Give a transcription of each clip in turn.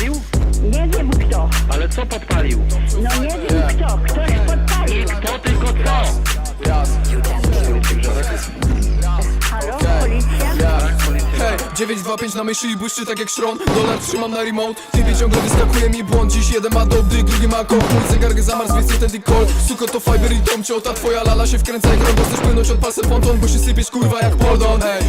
podpalił? Nie wiem kto. Ale co podpalił? No nie wiem kto. Ktoś podpalił. Kto tylko co? Halo, policja? Hej, 925 na myśli błyszczy tak jak szron Dolar trzymam na remote Typie ciągle wyskakuje mi błąd Dziś jeden ma dobry, drugi ma kok Mój zegar zamarzł, więc ten i call Suko to fiber i tom Ta twoja lala się wkręca jak rondo Chcesz płynąć od palce ponton Bo się sypiesz kurwa jak poldon Hej,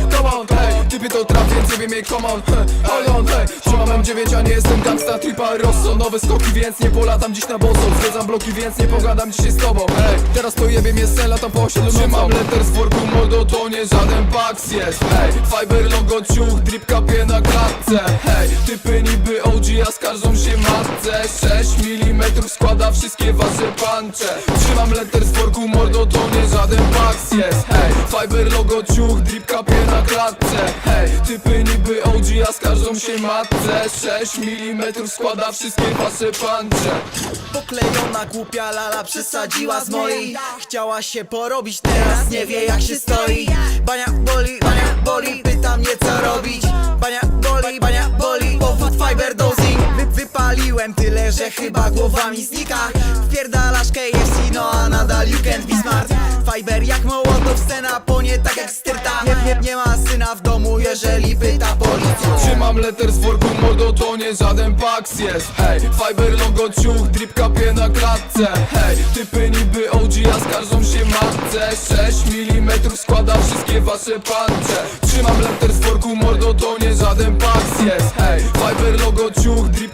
to trap, więc nie wiem jej come on Hej, hej Trzymam M9, a nie jestem gangsta Tripa. Rosso Nowe skoki, więc nie polatam dziś na boso. Zwiedzam bloki, więc nie pogadam dzisiaj z tobą. Hej, teraz to jebie mnie sen, latam po osiedlu Trzymam letter z worku, mordo to nie żaden paks jest. Hej, fiber logo ciuch, drip kapie na klatce. Hej, typy niby OG, a skarżą się matce. 6 mm składa wszystkie wasze pancze. Trzymam letter z worku, mordo to nie żaden paks jest. Hej, fiber logo ciuch, drip kapie na klatce typy niby OG, a skarżą się matce. 6 mm składa wszystkie wasze pancze. Poklejona głupia lala przesadziła z mojej. Chciała się porobić, teraz nie wie jak się stoi. Bania boli, bania boli, pyta mnie co robić. Bania boli, bania boli, powód fiber dosing Wy, Wypaliłem tyle, że chyba głowa mi znika Wpierdalasz KFC, no a nadal you can't be smart. Fiber jak mołotow, scena płonie tak jak styrta nie, nie, nie ma syna w domu, jeżeli pyta policja Trzymam letter z worku, mordo to nie żaden paks jest. Hej, fiber logo ciuch, drip kapie na klatce. Hej, typy niby OG, a skarżą się matce. 6 mm składa wszystkie wasze pancze Trzymam letter z worku, mordo to nie żaden paks jest. Hej, fiber logo ciuch, drip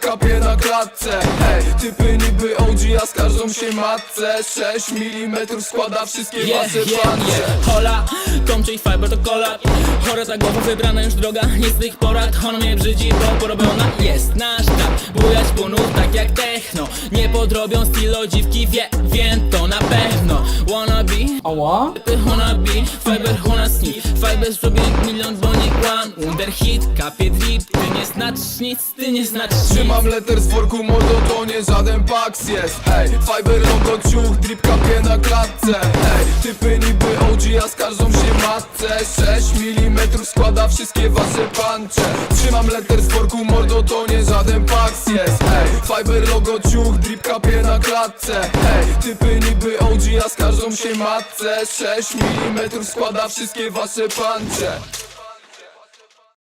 klatce Hej, typy niby OG, a skarżą się matce. 6 mm składa wszystkie wasze pancze Hola, Tom czyli Fiber to kola. Chora za głową wybrana już droga. Nie z tych porad, ona mnie brzydzi Bo porobiona jest nasz tak Bujać punów tak jak techno. Nie podrobią stylo dziwki Wie, wiem to na pewno. Wanna be? Ała? Ty wanna be? Fiber wanna sni Fiber zrobię milion, bo nie one Under hit, kapie drip. Ty nie znaczysz nic, ty nie znaczysz nic Trzymam letter z worku, mordo to nie żaden paks jest. Hej, fiber logo ciuch, drip kapie na klatce. Hej, typy niby OG, a skarżą się matce. 6 mm składa wszystkie wasze pancze. Trzymam letter z worku, mordo to nie żaden paks jest. Hej, fiber logo ciuch, drip kapie na klatce. Hej, typy niby OG, a skarżą się matce. 6 mm składa wszystkie wasze pancze